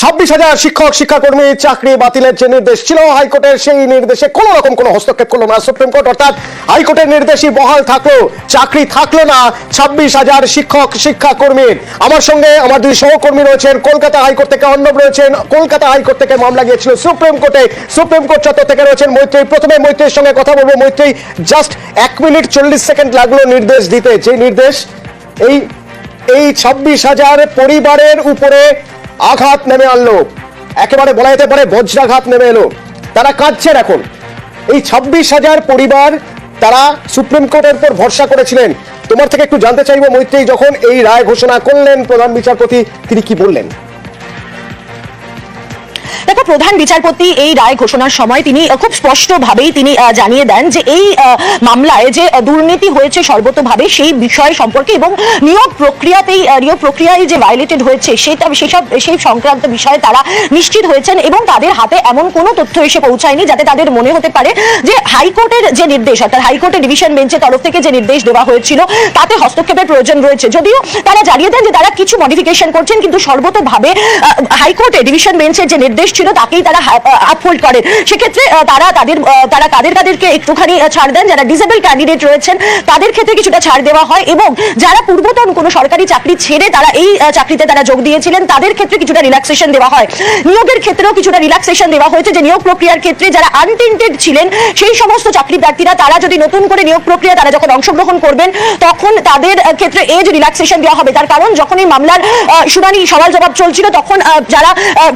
ছাব্বিশ হাজার শিক্ষক, শিক্ষাকর্মী চাকরি বাতিলের যে নির্দেশ ছিল, হাইকোর্টের সেই নির্দেশে কোন রকম কোনো হস্তক্ষেপ করল না সুপ্রিম কোর্ট। অর্থাৎ হাইকোর্টের নির্দেশই বহাল থাকল চাকরি থাকল না ছাব্বিশ হাজার শিক্ষক, শিক্ষাকর্মীর। আমার সঙ্গে আমার দুই সহকর্মী রয়েছেন, কলকাতা হাইকোর্ট থেকে অর্ণব রয়েছেন, কলকাতা হাইকোর্ট থেকে মামলা গিয়েছিল সুপ্রিম কোর্টে। সুপ্রিম কোর্ট চত্বর থেকে রয়েছেন মৈত্রী। প্রথমে মৈত্রীর সঙ্গে কথা বলব। মৈত্রী জাস্ট এক মিনিট চল্লিশ সেকেন্ড লাগল নির্দেশ দিতে। যে নির্দেশ, এই এই ছাব্বিশ হাজার পরিবারের উপরে আঘাত নেমে আনলো। একেবারে বলা যেতে পারে বজ্রাঘাত নেমে এলো। তারা কাঁদছেন এখন। এই ছাব্বিশ হাজার পরিবার তারা সুপ্রিম কোর্টের উপর ভরসা করেছিলেন। তোমার থেকে একটু জানতে চাইব মৈত্রী যখন এই রায় ঘোষণা করলেন প্রধান বিচারপতি, তিনি কি বললেন? প্রধান বিচারপতি এই রায় ঘোষণার সময় তিনি খুব স্পষ্টভাবেই তিনি জানিয়ে দেন যে এই মামলায় যে দুর্নীতি হয়েছে সর্বতভাবে সেই বিষয় সম্পর্কে এবং নিয়োগ প্রক্রিয়াতেই নিয়োগ প্রক্রিয়ায় যে ভায়োলেটেড হয়েছে সেটা, সেসব, সেই সংক্রান্ত বিষয়ে তারা নিশ্চিত হয়েছেন এবং তাদের হাতে এমন কোনো তথ্য এসে পৌঁছায়নি যাতে তাদের মনে হতে পারে যে হাইকোর্টের যে নির্দেশ, অর্থাৎ হাইকোর্টের ডিভিশন বেঞ্চের তরফ থেকে যে নির্দেশ দেওয়া হয়েছিল, তাতে হস্তক্ষেপের প্রয়োজন রয়েছে। যদিও তারা জানিয়ে দেন যে তারা কিছু মডিফিকেশন করছেন, কিন্তু সর্বতভাবে হাইকোর্টে ডিভিশন বেঞ্চের যে নির্দেশ ছিল তাকেই তারা আপহোল্ড করেন সেক্ষেত্রে তারা তাদের তারা তাদের তাদেরকে একটুখানি ছাড় দেন। যারা ডিসেবল ক্যান্ডিডেট রয়েছেন, তাদের ক্ষেত্রে কিছুটা ছাড় দেওয়া হয় এবং যারা পূর্বতন কোনো সরকারি চাকরি ছেড়ে তারা এই চাকরিতে তারা যোগ দিয়েছিলেন, তাদের ক্ষেত্রে কিছুটা রিল্যাক্সেশন দেওয়া হয়। নিয়োগের ক্ষেত্রেও কিছুটা রিল্যাক্সেশন দেওয়া হয়েছে যে নিয়োগ প্রক্রিয়ার ক্ষেত্রে যারা আনটেন্টেড ছিলেন, সেই সমস্ত চাকরি প্রার্থীরা, তারা যদি নতুন করে নিয়োগ প্রক্রিয়া তারা যখন অংশগ্রহণ করবেন, তখন তাদের ক্ষেত্রে এজ রিল্যাক্সেশন দেওয়া হবে। তার কারণ যখন এই মামলার শুনানি সওয়াল জবাব চলছিল, তখন যারা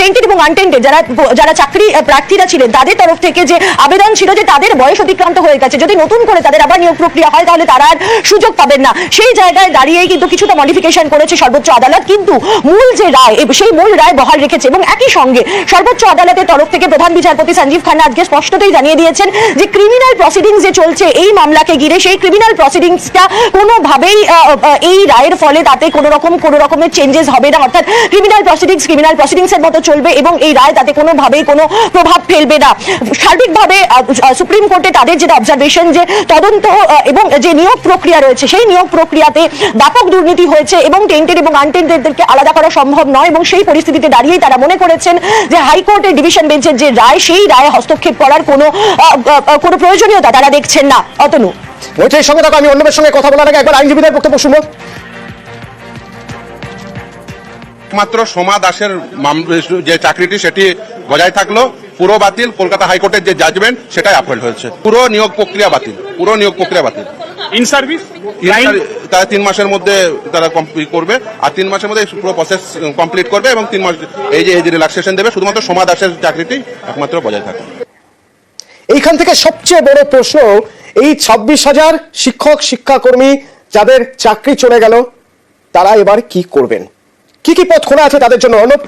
টেন্টেড এবং আনটেন্টেড যারা যারা চাকরি প্রার্থীরা ছিলেন, তাদের তরফ থেকে যে আবেদন ছিল যে তাদের বয়স অতিক্রান্ত হয়ে গেছে, যদি নতুন করে তাদের আবার নিয়োগ প্রক্রিয়া হয়, তাহলে তারা আর সুযোগ পাবেন না। সেই জায়গায় দাঁড়িয়েই কিন্তু কিছুটা মডিফিকেশন করেছে সর্বোচ্চ আদালত, কিন্তু মূল যে রায় সেই মূল রায় বহাল রেখেছে, এবং একই সঙ্গে সর্বোচ্চ আদালতের তরফ থেকে প্রধান বিচারপতি সঞ্জীব খান্না আজকে স্পষ্টতই জানিয়ে দিয়েছেন যে ক্রিমিনাল প্রসিডিংস যে চলছে এই মামলাকে ঘিরে, সেই ক্রিমিনাল প্রসিডিংসটা কোনোভাবেই এই রায়ের ফলে তাতে কোনো রকম কোনো রকমের চেঞ্জেস হবে না। অর্থাৎ ক্রিমিনাল প্রসিডিংস ক্রিমিনাল প্রসিডিংসের মতো চলবে, এবং এই রায় তাতে কোনোভাবেই কোনো প্রভাব ফেলবে না। সার্বিকভাবে সুপ্রিম কোর্টে তাদের যেটা অবজারভেশন যে তদন্ত এবং যে নিয়োগ প্রক্রিয়া রয়েছে, সেই নিয়োগ প্রক্রিয়াতে ব্যাপক দুর্নীতি হয়েছে এবং টেন্টেড এবং আনটেন্টেডদেরকে আলাদা করা সম্ভব নয় এবং সেই পরিস্থিতিতে দাঁড়িয়েই তারা মনে করেছেন যে হাইকোর্টের ডিভিশন বেঞ্চের যে রায়, সেই রায়ে হস্তক্ষেপ করার কোনো কোনো প্রয়োজনীয়তা তারা দেখছেন না। অতনু। মৈত্রীর সঙ্গে থাকো, আমি অন্যদের সঙ্গে কথা বলার আগে একবার আইনজীবীদের বক্তব্য শুনব। একমাত্র সোমা দাসের যে চাকরিটি সেটি বজায় থাকল পুরো বাতিল কলকাতা হাইকোর্টের যে জাজমেন্ট সেটাই আপহোল্ড হয়েছে। পুরো নিয়োগ প্রক্রিয়া বাতিল পুরো নিয়োগ প্রক্রিয়া বাতিল। ইন সার্ভিস তারা তিন মাসের মধ্যে তারা কমপ্লিট করবে আর তিন মাসের মধ্যে পুরো প্রসেস কমপ্লিট করবে এবং তিন মাস এই যে এই যে রিল্যাক্সেশন দেবে শুধুমাত্র সোমা দাসের চাকরিটি একমাত্র বজায় থাকবে। এইখান থেকে সবচেয়ে বড় প্রশ্ন এই ছাব্বিশ হাজার শিক্ষক শিক্ষাকর্মী যাদের চাকরি চলে গেল তারা এবার কি করবেন? কি কি পথ খোলা আছে তাদের জন্য, অর্ণব?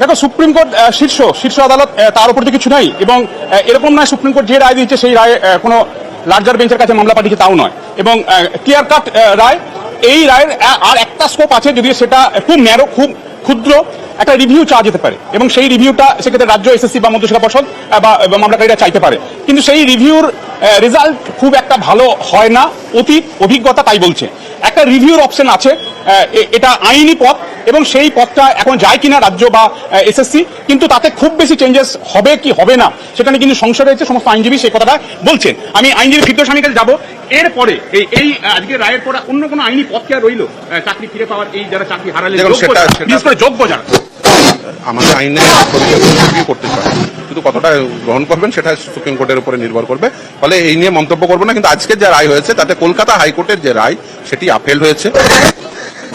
দেখো, সুপ্রিম কোর্ট শীর্ষ শীর্ষ আদালত তার উপর তো কিছু নাই, এবং এরকম নয় সুপ্রিম কোর্ট যে রায় দিয়েছে, সেই রায় কোনো লার্জার বেঞ্চের কাছে মামলা পাঠিয়েছে তাও নয়। এবং ক্লিয়ার কাট রায়, এই রায়ের আর একটা স্কোপ আছে যদি সেটা খুব ন্যারো খুব ক্ষুদ্র একটা রিভিউ চাওয়া যেতে পারে। এবং সেই রিভিউটা সেক্ষেত্রে রাজ্য এসএসসি বা মধ্যশিলা পর্ষদ বা মামলাকারীরা চাইতে পারে। কিন্তু সেই রিভিউর রেজাল্ট খুব একটা ভালো হয় না অতীত অভিজ্ঞতা তাই বলছে। একটা রিভিউর অপশন আছে এটা আইনি পথ, এবং সেই পথটা এখন যায় কিনা রাজ্য বা এসএসসি কিন্তু তাতে খুব বেশি চেঞ্জেস হবে কি হবে না সেখানে কিন্তু সংশয় রয়েছে, সমস্ত আইনজীবী সেই কথাটা বলছেন। আমি আইনজীবী ফিরদোসানির কাছে যাব। এরপরে এই এই আজকে রায়ের পরে অন্য কোনো আইনি পথ কি আর রইল চাকরি ফিরে পাওয়ার এই যারা চাকরি হারালে বিশেষ করে যোগ্য যারা। আমাদের আইনে করতে পারে কিন্তু কতটা গ্রহণ করবেন সেটা সুপ্রিম কোর্টের উপরে নির্ভর করবে। ফলে এই নিয়ে মন্তব্য করব না কিন্তু আজকে যে রায় হয়েছে তাতে কলকাতা হাইকোর্টের যে রায় সেটি আপেল হয়েছে।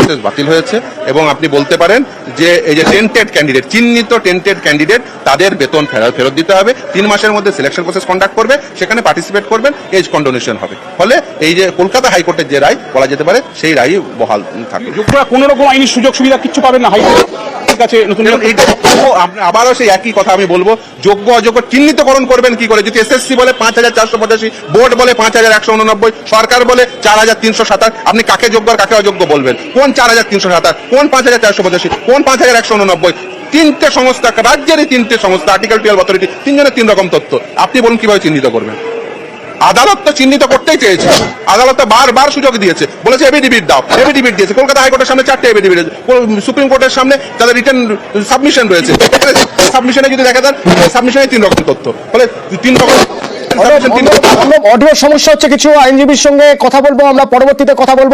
প্রসেস বাতিল হয়েছে এবং আপনি বলতে পারেন যে এই যে টেন্টেড ক্যান্ডিডেট চিহ্নিত টেন্টেড ক্যান্ডিডেট তাদের বেতন ফেরত ফেরত দিতে হবে। তিন মাসের মধ্যে সিলেকশন প্রসেস কন্ডাক্ট করবে, সেখানে পার্টিসিপেট করবেন এজ কন্ডোনেশন হবে। ফলে এই যে কলকাতা হাইকোর্টের যে রায় বলা যেতে পারে, সেই রায় বহাল থাকবে কোনো রকম আইনি সুযোগ সুবিধা কিছু পাবেন না হাইকোর্টের কাছে নতুন আপনি আবারও সেই একই কথা আমি বলব। যোগ্য অযোগ্য চিহ্নিতকরণ করবেন কি করে? যদি এসএসসি বলে পাঁচ হাজার চারশো পঁচাশি বোর্ড বলে পাঁচ হাজার একশো উননব্বই সরকার বলে চার হাজার তিনশো সাতাশ আপনি কাকে যোগ্য আর কাকে অযোগ্য বলবেন? কোন চার হাজার তিনশো সাতাশ কোন পাঁচ হাজার চারশো পঁচাশি কোন পাঁচ হাজার একশো উননব্বই? তিনটে সংস্থা রাজ্যেরই তিনটে সংস্থা আর্টিকেল টুয়েলভ অথরিটি তিনজনের তিন রকম তথ্য। আপনি বলুন কীভাবে চিহ্নিত করবেন? আদালত তো চিহ্নিত করতেই চেয়েছে। আদালত তো বারবার সুযোগ দিয়েছে। বলেছে এবিডিবিট দাও। এবিডিবিট দিয়েছে। কলকাতা হাইকোর্টের সামনে চারটে এবিডিবিট সুপ্রিম কোর্টের সামনে তাদের রিটার্ন সাবমিশন রয়েছে। সাবমিশনে যদি দেখা যায় সাবমিশনে তিন রকম তথ্য। ফলে তিন রকম অডিও সমস্যা হচ্ছে কিছু আইনজীবীর সঙ্গে কথা বলব, আমরা পরবর্তীতে কথা বলব।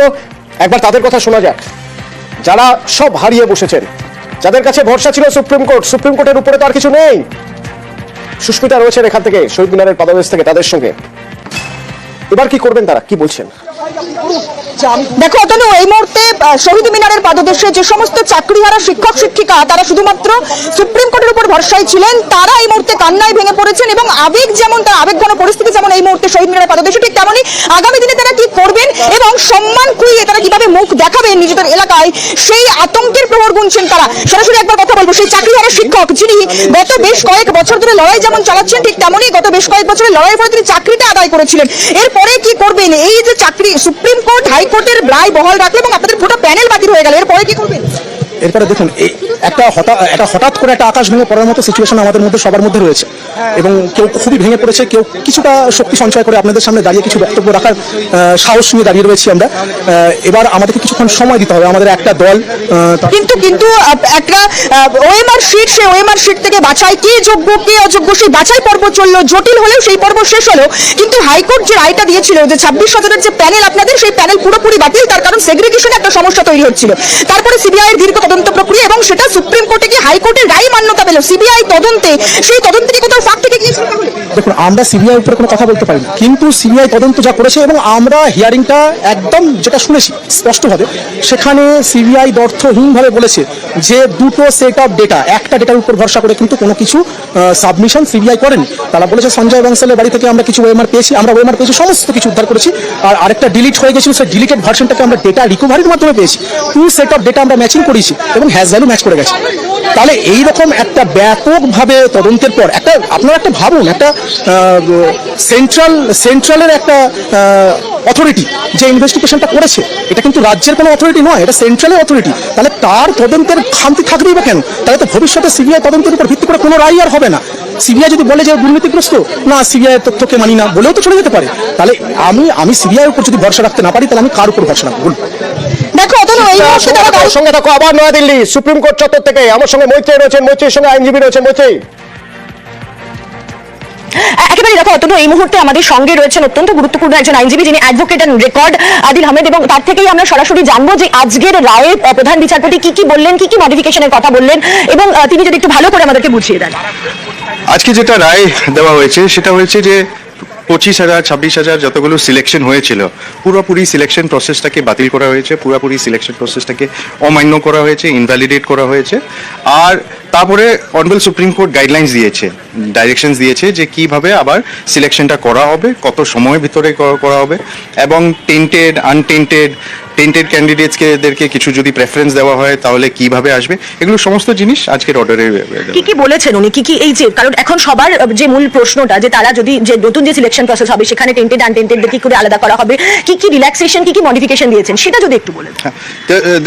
একবার তাদের কথা শোনা যাক। যারা সব হারিয়ে বসেছেন, যাদের কাছে ভরসা ছিল সুপ্রিম কোর্ট, সুপ্রিম কোর্টের উপরে তো আর কিছু নেই। সুস্মিতা রয়েছেন এখান থেকে, শহীদ মিনারের পাদদেশ থেকে তাদের সঙ্গে। এবার কি করবেন তারা? কি বলছেন? দেখো, অতনু, এই মুহূর্তে শহীদ মিনারের পাদদেশে যে সমস্ত চাকরিহারা শিক্ষক, শিক্ষিকা, তারা শুধুমাত্র সুপ্রিম কোর্টের উপর ভরসায় ছিলেন, তারা এই মুহূর্তে কান্নায় ভেঙে পড়েছেন এবং আবেগ যেমন, তার আবেগঘন পরিস্থিতি যেমন এই মুহূর্তে শহীদ মিনারের পাদদেশে, ঠিক তেমনই আগামী দিনে তারা কি করবেন এবং সম্মান কুইয়ে তারা কীভাবে মুখ দেখাবেন নিজেদের এলাকায়, সেই আতঙ্কের প্রহর গুনছেন তারা। সরাসরি একবার কথা বলব, সেই চাকরিহারা শিক্ষক যিনি গত বেশ কয়েক বছর ধরে লড়াই যেমন চালাচ্ছেন, ঠিক তেমনই গত বেশ কয়েক বছরের লড়াই পরে তিনি চাকরিটা আদায় করেছিলেন। এরপরে কি করবেন? এই যে চাকরি সুপ্রিম কোর্ট হাইকোর্টের রায় বহাল রাখল এবং আপনাদের পুরো প্যানেল বাতিল হয়ে গেল। এরপরে কি করবেন? এরপরে দেখুন একটা হঠাৎ একটা হঠাৎ করে একটা আকাশ ভেঙে পড়ার মতো সিচুয়েশন আমাদের মধ্যে সবার মধ্যে রয়েছে। এবং কেউ খুবই ভেঙে পড়েছে কেউ কিছুটা শক্তি সঞ্চয় করে আপনাদের সামনে দাঁড়িয়ে কিছু বক্তব্য রাখার সাহস নিয়ে দাঁড়িয়ে রয়েছি আমরা। এবার আমাদেরকে কিছুক্ষণ সময় দিতে হবে আমাদের একটা দল কিন্তু কিন্তু একটা ওএমআর শিট সেই ওএমআর শিট থেকে বাছাই কে যোগ্য কে অযোগ্য সেই বাছাই পর্ব চলল জটিল হলেও সেই পর্ব শেষ হলো। কিন্তু হাইকোর্ট যে রায়টা দিয়েছিল যে ছাব্বিশ হাজারের যে প্যানেল আপনাদের সেই প্যানেল পুরোপুরি বাতিল তার কারণ সেগ্রিগেশনে একটা সমস্যা তৈরি হচ্ছিল। তারপরে সিবিআই এর দীর্ঘ তদন্ত প্রক্রিয়া এবং সেটা সুপ্রিম কোর্টে গিয়ে হাইকোর্টের রায় মান্যতা পেল, সিবিআই তদন্তে। সেই তদন্ত কোথাও ফাঁক থেকে গিয়েছিল? দেখুন, আমরা সিবিআই উপরে কোনো কথা বলতে পারি কিন্তু সিবিআই তদন্ত যা করেছে এবং আমরা হিয়ারিংটা একদম যেটা শুনেছি স্পষ্টভাবে, সেখানে সিবিআই দর্থহীনভাবে বলেছে যে দুটো সেট অফ ডেটা একটা ডেটার উপর ভরসা করে কিন্তু কোনো কিছু সাবমিশন সিবিআই করেনি। তারা বলেছে সঞ্জয় বাংসালের বাড়ি থেকে আমরা কিছু ওয়েমার পেয়েছি, আমরা ওয়েমার পেয়েছি, সমস্ত কিছু উদ্ধার করেছি, আর আরেকটা ডিলিট হয়ে গেছিল, সেই ডিলিটেড ভার্সনটাকে আমরা ডেটা রিকভারির মাধ্যমে পেয়েছি। টু সেট অফ ডেটা আমরা ম্যাচিং করেছি এবং হ্যাজ ভ্যালু ম্যাচ করে গেছে। তাহলে এইরকম একটা ব্যাপকভাবে তদন্তের পর একটা আপনারা একটা ভাবুন, একটা সেন্ট্রাল সেন্ট্রালের একটা অথরিটি যে ইনভেস্টিগেশনটা করেছে, এটা কিন্তু রাজ্যের কোনো অথরিটি নয়, এটা সেন্ট্রালের অথরিটি তাহলে তার তদন্তের খামতি থাকবেই বা কেন? তাহলে তো ভবিষ্যতে সিবিআই তদন্তের উপর ভিত্তি করে কোনো রায় আর হবে না। সিবিআই যদি বলে যে দুর্নীতিগ্রস্ত, না, সিবিআই তথ্যকে মানি না, বলেও তো চলে যেতে পারে। তাহলে আমি আমি সিবিআই উপর যদি ভরসা রাখতে না পারি, তাহলে আমি কার উপর ভরসা রাখব বলুন দেখো অতনু এই মুহূর্তে সঙ্গে থাকো, আবার নয়াদিল্লি সুপ্রিম কোর্ট চত্বর থেকে আমার সঙ্গে মৈত্রী রয়েছেন মৈত্রীর সঙ্গে আইনজীবী রয়েছেন মৈত্রী একেবারে দেখো অতনু এই মুহূর্তে আমাদের সঙ্গে রয়েছেন অত্যন্ত গুরুত্বপূর্ণ একজন আইনজীবী যিনি advocate and record Adil Ahmed এবং তার থেকেই আমরা সরাসরি জানব যে আজকের রায়ে প্রধান বিচারপতি কি কি বললেন কি কি মডিফিকেশনের কথা বললেন এবং তিনি যদি একটু ভালো করে আমাদেরকে বুঝিয়ে দেন। আজকে যেটা রায় দেওয়া হয়েছে সেটা হয়েছে যে পঁচিশ হাজার, ছাব্বিশ হাজার যতগুলো সিলেকশন হয়েছিল, পুরোপুরি সিলেকশন প্রসেসটাকে বাতিল করা হয়েছে, পুরোপুরি সিলেকশন প্রসেসটাকে অমান্য করা হয়েছে ইনভ্যালিডেট করা হয়েছে। আর তারপরে অনারেবল সুপ্রিম কোর্ট গাইডলাইন্স দিয়েছে ডাইরেকশনস দিয়েছে যে কীভাবে আবার সিলেকশনটা করা হবে কত সময়ের ভিতরে করা হবে এবং টেন্টেড আনটেন্টেড টেন্টেড ক্যান্ডিডেটসকে এদেরকে কিছু যদি প্রেফারেন্স দেওয়া হয় তাহলে কীভাবে আসবে এগুলো সমস্ত জিনিস আজকের অর্ডারে কি কি বলেছেন উনি? কি কি এই যে কারণ এখন সবার যে মূল প্রশ্নটা যে তারা যদি যে নতুন যে সিলেকশন প্রসেস হবে সেখানে টেন্টেড আনটেন্টেড কি করে আলাদা করা হবে কি কি রিল্যাক্সেশন কি কি মডিফিকেশন দিয়েছেন সেটা যদি একটু বলেন। হ্যাঁ,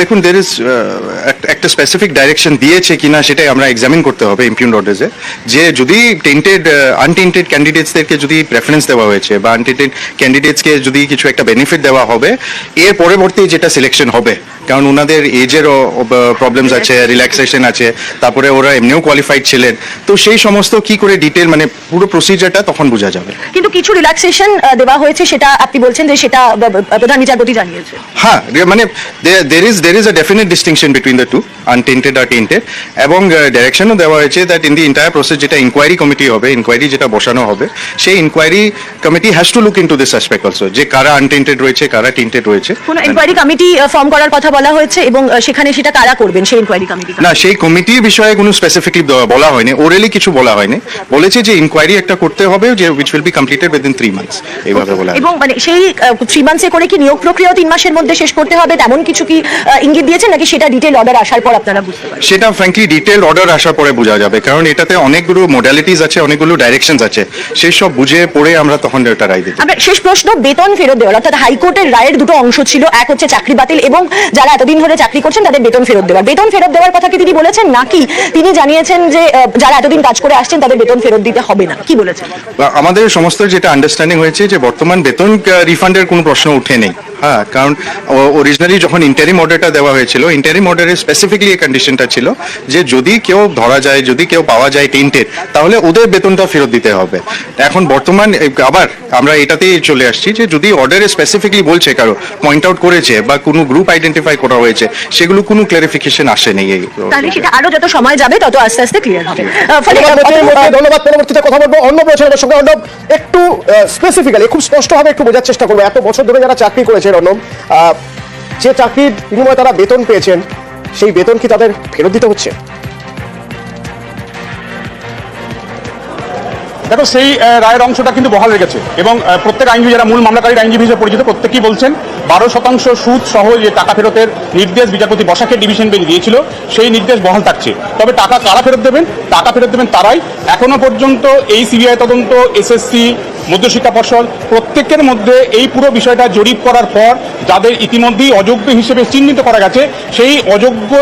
দেখুন দের ইজ একটা স্পেসিফিক ডাইরেকশন দিয়েছে কিনা সেটাই আমরা এক্সামিন করতে হবে ইম্পিউন অর্ডার্সে যে যদি টেন্টেড আনটেন্টেড ক্যান্ডিডেটসদেরকে যদি প্রেফারেন্স দেওয়া হয়েছে বা আনটেন্টেড ক্যান্ডিডেটসকে যদি কিছু একটা বেনিফিট দেওয়া হবে এর পরবর্তী যেটা সিলেকশন হবে কারণ ওনাদের এজেরও প্রবলেমস আছে রিল্যাক্সেশন আছে তারপরে ওরা এমনিও কোয়ালিফাইড ছিলেন তো সেই সমস্ত কি করে ডিটেল মানে পুরো প্রসিজারটা তখন বোঝা যাবে। কিন্তু কিছু রিল্যাক্সেশন দেওয়া হয়েছে সেটা আপনি বলছেন যে সেটা প্রধান বিচারপতি জানিয়েছে। হ্যাঁ মানে there is there is a definite distinction between the two untainted R tainted এবং ডাইরেকশনও দেওয়া হয়েছে that in the entire process যেটা ইনকোয়ারি কমিটি হবে ইনকোয়ারি যেটা বসানো হবে সেই inquiry committee has to look into this aspect also যে কারা আনটেন্টেড রয়েছে কারা টেন্টেড রয়েছে। কোন ইনকোয়ারি কমিটি ফর্ম করার কথা বলা হয়েছে এবং সেখানে সেটা কারা করবেন সেই ইনকোয়ারি কমিটি না সেই কমিটির বিষয়ে কোনো স্পেসিফিকলি বলা হয়নি ওরেলি কিছু বলা হয়নি। বলেছে যে ইনকোয়ারি একটা করতে হবে যে which will be completed within three months এইভাবে বলা এবং মানে সেই থ্রি মান্থসে করে কি নিয়োগ প্রক্রিয়াও তিন মাসের মধ্যে শেষ করতে হবে তেমন কিছু কি ইঙ্গিত দিয়েছেন নাকি সেটা ডিটেল অর্ডার আসার পর আপনারা বুঝতে পারবেন? সেটা ফ্র্যাঙ্কলি ডিটেল অর্ডার আসার পরে বোঝা যাবে। কারণ এটাতে অনেকগুলো মোডালিটিস আছে অনেকগুলো ডাইরেকশনস আছে। সেই সব বুঝে পড়ে আমরা তখন এটা রায় দিতে আপনার শেষ প্রশ্ন বেতন ফেরত দেওয়ার অর্থাৎ হাইকোর্টের রায়ের দুটো অংশ ছিল। এক হচ্ছে চাকরি বাতিল এবং যারা এতদিন ধরে চাকরি করছেন তাদের বেতন ফেরত দেওয়ার। বেতন ফেরত দেওয়ার কথা কি তিনি বলেছেন? নাকি তিনি জানিয়েছেন যে যারা এতদিন কাজ করে আসছেন তাদের বেতন ফেরত দিতে হবে না? কি বলেছেন? আমাদের সমস্ত যেটা আন্ডারস্ট্যান্ডিং হয়েছে যে বর্তমান বেতন রিফান্ডের কোনো প্রশ্ন উঠে নেই। হ্যাঁ কারণ অরিজিনালি যখন ইন্টারিম অর্ডারটা দেওয়া হয়েছিল ইন্টারিম অর্ডারে স্পেসিফিকলি এই কন্ডিশনটা ছিল যে যদি কেউ ধরা যায় যদি কেউ পাওয়া যায় টেন্টেড তাহলে ওদের বেতনটা ফেরত দিতে হবে এখন বর্তমান আবার আমরা এটাতেই চলে আসছি যে যদি অর্ডারে স্পেসিফিকলি বলছে কারও পয়েন্ট আউট করেছে বা কোনো গ্রুপ আইডেন্টিফাই করা হয়েছে সেগুলো কোনো ক্লারিফিকেশন আসেনি এই তাহলে সেটা আরও যত সময় যাবে তত আস্তে আস্তে ক্লিয়ার হবে ফলে ধন্যবাদ পরবর্তীতে কথা বলব অন্য প্রচারের সঙ্গে একটু স্পেসিফিক্যালি খুব স্পষ্টভাবে একটু বোঝার চেষ্টা করব। এত বছর ধরে যারা চাকরি করেছে অর্ণব যে চাকরির বিনিময়ে তারা বেতন পেয়েছেন, সেই বেতন কি তাদের ফেরত দিতে হচ্ছে? দেখো, সেই রায়ের অংশটা কিন্তু বহাল রেখেছে এবং প্রত্যেক আইনজীবী, যারা মূল মামলাকারীর আইনজীবী হিসেবে পরিচিত, প্রত্যেকেই বলছেন বারো শতাংশ সুদ সহ যে টাকা ফেরতের নির্দেশ বিচারপতি বসাকে ডিভিশন বেঞ্চ দিয়েছিল, সেই নির্দেশ বহাল থাকছে। তবে টাকা কারা ফেরত দেবেন? টাকা ফেরত দেবেন তারাই। এখনও পর্যন্ত এই সিবিআই তদন্ত, এসএসসি মধ্যশিক্ষা পর্ষদ, প্রত্যেকের মধ্যে এই পুরো বিষয়টা জরিপ করার পর যাদের ইতিমধ্যেই অযোগ্য হিসেবে চিহ্নিত করা গেছে, সেই অযোগ্য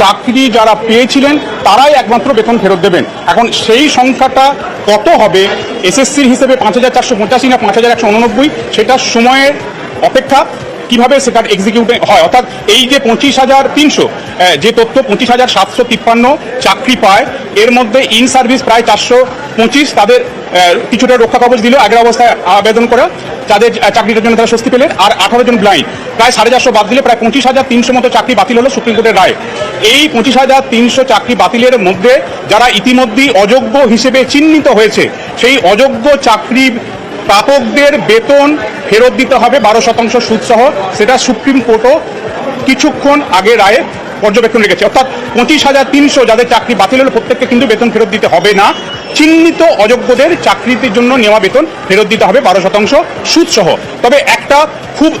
চাকরি যারা পেয়েছিলেন, তারাই একমাত্র বেতন ফেরত দেবেন। এখন সেই সংখ্যাটা কত হবে? এসএসসির হিসেবে পাঁচ হাজার চারশো পঁচাশি না পাঁচ হাজার একশো উননব্বই? সেটা সময়ের অপেক্ষা কীভাবে সেটা এক্সিকিউট হয়? অর্থাৎ এই যে পঁচিশ হাজার তিনশো যে তথ্য পঁচিশ হাজার সাতশো তিপ্পান্ন চাকরি পায় এর মধ্যে ইন সার্ভিস প্রায় চারশো পঁচিশ তাদের কিছুটা রক্ষা কবচ দিল আগের অবস্থায় আবেদন করা আহ, চাকরিটার জন্য তারা স্বস্তি পেলেন আর আঠারো জন ব্লাইন্ড প্রায় সাড়ে চারশো বাদ দিলে প্রায় পঁচিশ হাজার তিনশো মতো চাকরি বাতিল হলো সুপ্রিম কোর্টের রায়। এই পঁচিশ হাজার তিনশো চাকরি বাতিলের মধ্যে যারা ইতিমধ্যেই অযোগ্য হিসেবে চিহ্নিত হয়েছে সেই অযোগ্য চাকরি প্রাপকদের বেতন ফেরত দিতে হবে বারো শতাংশ সুদসহ সেটা সুপ্রিম কোর্টও কিছুক্ষণ আগে রায়ে পর্যবেক্ষণ রেখেছে। অর্থাৎ পঁচিশ হাজার তিনশো যাদের চাকরি বাতিল হলো, প্রত্যেককে কিন্তু বেতন ফেরত দিতে হবে না। চিহ্নিত অযোগ্যদের চাকরিতে জন্য নেওয়া বেতন ফেরত দিতে হবে বারো শতাংশ সুদসহ। তবে একটা খুব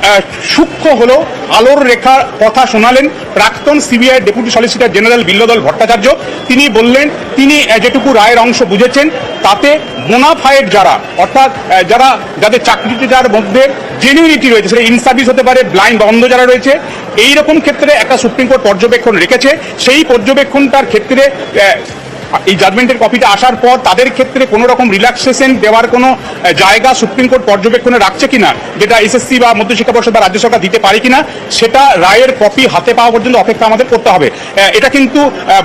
সূক্ষ্ম হলো, আলোর রেখার কথা শোনালেন প্রাক্তন CBI deputy solicitor general Billwadal Bhattacharya. তিনি বললেন, তিনি যেটুকু রায়ের অংশ বুঝেছেন, তাতে বোনাফাইড যারা, অর্থাৎ যারা, যাদের চাকরিতে যার মধ্যে জেনুইনিটি রয়েছে, সেটা ইনসার্ভিস হতে পারে ব্লাইন্ড অন্ধ যারা রয়েছে এই রকম ক্ষেত্রে একটা সুপ্রিম কোর্ট পর্যবেক্ষণ রেখেছে, সেই পর্যবেক্ষণটার ক্ষেত্রে এই জাজমেন্টের কপিটা আসার পর তাদের ক্ষেত্রে কোনো রকম রিল্যাক্সেশন দেওয়ার কোনো জায়গা সুপ্রিম কোর্ট পর্যবেক্ষণে রাখছে কিনা, যেটা এসএসসি বা মধ্যশিক্ষা পর্ষদ বা রাজ্য সরকার দিতে পারে কিনা, সেটা রায়ের কপি হাতে পাওয়া পর্যন্ত অপেক্ষা আমাদের করতে হবে। এটা কিন্তু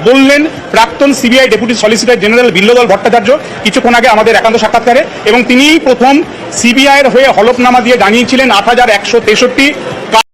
বললেন প্রাক্তন CBI deputy solicitor general Billwadal Bhattacharya কিছুক্ষণ আগে আমাদের একান্ত সাক্ষাৎকারে এবং তিনিই প্রথম সিবিআইয়ের হয়ে হলফনামা দিয়ে জানিয়েছিলেন আট হাজার একশো তেষট্টি